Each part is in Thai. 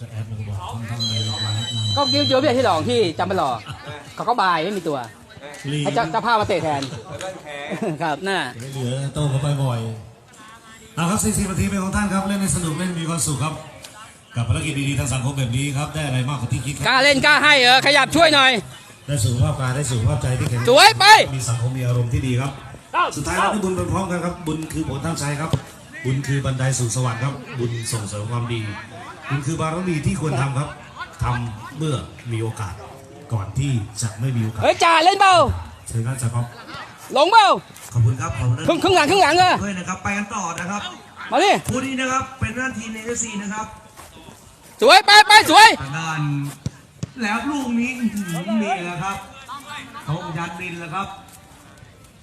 ก็บอกทำทำไมมาก็กิ้วเจอพี่ที่หลองที่จำไม่หลอกเขาก็บายไม่มีตัวให้เจ้าเจ้าภาพมาเตะแทนครับน่าเหลือโต้เขาไปบ่อยเอาครับ40นาทีเป็นของท่านครับเล่นในสนุกเล่นมีความสุขครับ กับภารกิจดีๆทางสังคมแบบนี้ครับได้อะไรมากกว่าที่คิดกล้าเล่นกล้าให้เออขยับช่วยหน่อย ได้สุขภาพกายได้สุขภาพใจที่แข็งสวยไปมีสังคมมีอารมณ์ที่ดีครับ สุดท้ายเราได้บุญไปพร้อมกันครับ บุญคือผลตั้งใจครับ บุญคือบันไดสู่สวรรค์ครับ บุญส่งเสริมความดี บุญคือบารมีที่ควรทำครับทำเมื่อมีโอกาสก่อนที่จะไม่มีโอกาสเฮ้ยจ่าเล่นเปล่าเชิญครับจากครับหลงเปล่าขอบคุณครับขอบคุณครึ่งครึ่งหลังครึ่งหลังเออด้วยนะครับไปกันต่อนะครับมาดิคู่นี้นะครับเป็นหน้าทีมในเอฟซีนะครับสวยไปไปสวยทางด้านแล้วลูกนี้อื้อหือมีนะครับตรงยันดินแล้วครับ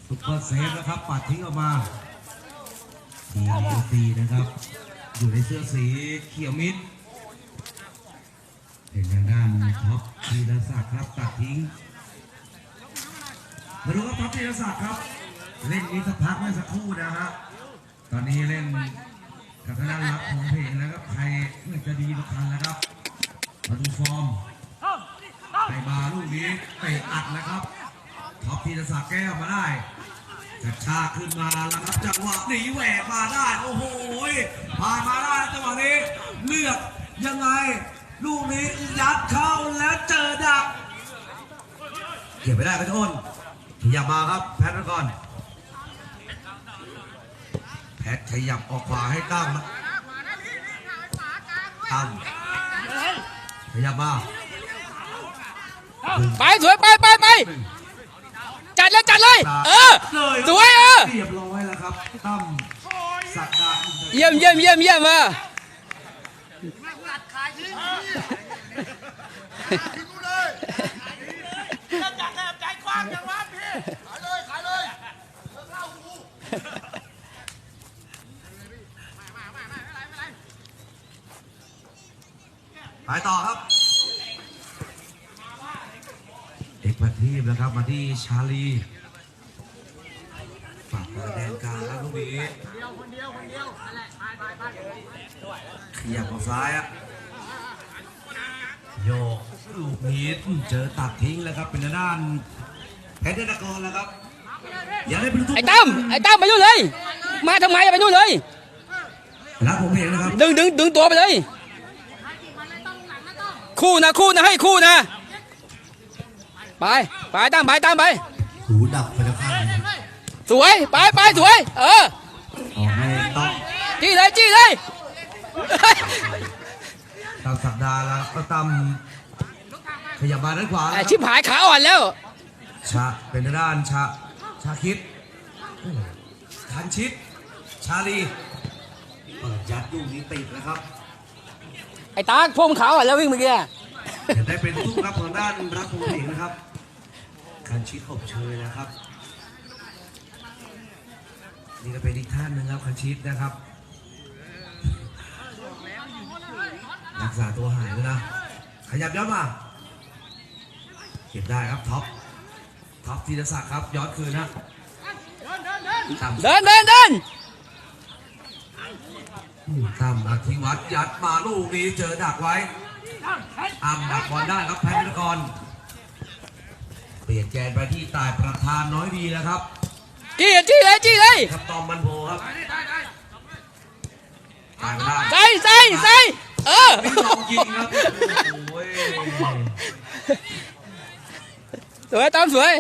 ซุปเปอร์เซฟนะครับ ปัดทิ้งออกมาทีมเอฟซีนะครับ อยู่ในเสื้อสีเขียวมิด เป็นทางด้านท็อปธีรศักดิ์ครับตัดทิ้งมาดูครับท็อปธีรศักดิ์ครับ เล่นนี้สักพักเมื่อสักครู่นะฮะตอนนี้เล่นกับทางด้านรับของเพลงแล้วครับใครเมื่อจะดีทุกคันแล้วครับมาดูฟอร์มไปมาลูกนี้เตะอัดแล้วครับท็อปธีรศักดิ์แก้วมาได้กระชากขึ้นมาแล้วครับจังหวะหนีแหวกมาได้ โอ้โหผ่านมาได้จังหวะนี้เลือกยังไง ลูกนี้ยัดเข้าแล้วเจอดักเก็บไม่ได้ครับทุกคนขยับมาครับแพทย์มาก่อนแพทย์ขยับออกขวาให้ตั้มตั้มขยับมาไปสวยไปไปไปจัดเลยจัดเลย เออเลยสวยเออเรียบร้อยแล้วครับตั้มสักดาเยี่ยมเยี่ยมเยี่ยมเยี่ยมเออ ไปต่อครับ เอกประทีปนะครับมาที่ชาลีฝากมาแดนกลางแล้วลูกนี้ขยับออกซ้ายอะ โยกลูกนี้เจอตัดทิ้งแล้วครับ เป็นทางด้านแพทย์เดนกรแล้วครับ อย่าให้เป็นลูกทุ่งไอ้ตั้มไอ้ตั้มไปนู่นเลย มาทำไมอะไปนู่นเลย รักผมเองนะครับดึงดึงดึงตัวไปเลย คู่นะคู่นะให้คู่นะ ไปไปตั้มไปตั้มไป หูดับไปแล้วข้างหนึ่งสวยไปไปสวย เออ ออกให้ต้องจี้เลยจี้เลย ตามสัปดาห์แล้วก็ตามขยับมาด้านขวาไอ้ชิบหายขาอ่อนแล้ว ชาเป็นทางด้านชาชาคิดทันชิด ชาลีเปิดยัดลูกนี้ติดนะครับ ไอ้ตาพวกมึงขาอ่อนแล้ววิ่งเมื่อกี้เห็นได้เป็นลูกครับของด้านรักคงเหงนะครับคันชิดอบเชยนะครับ นี่ก็เป็นอีกท่านหนึ่งครับคันชิดนะครับ รัก ษาตัวหายแล้วนะ ขยับย้อนมา เก็บได้ครับท็อป ท็อปธีรศักดิ์ครับย้อนคืนนะต่ำเดินเดินเดินต่ำอธิวัตรยัดมาลูกนี้เจอดักไว้อ้ำดักบอลได้ครับแพทย์นกรเปลี่ยนแกนไปที่ตายประธานน้อยดีนะครับจี้จี้เลยจี้เลยครับตอมมันโพครับตายไม่ได้ใส่ใส่ใส่ เออ ไม่ลองยิงครับโอ้ย สวยตามสวย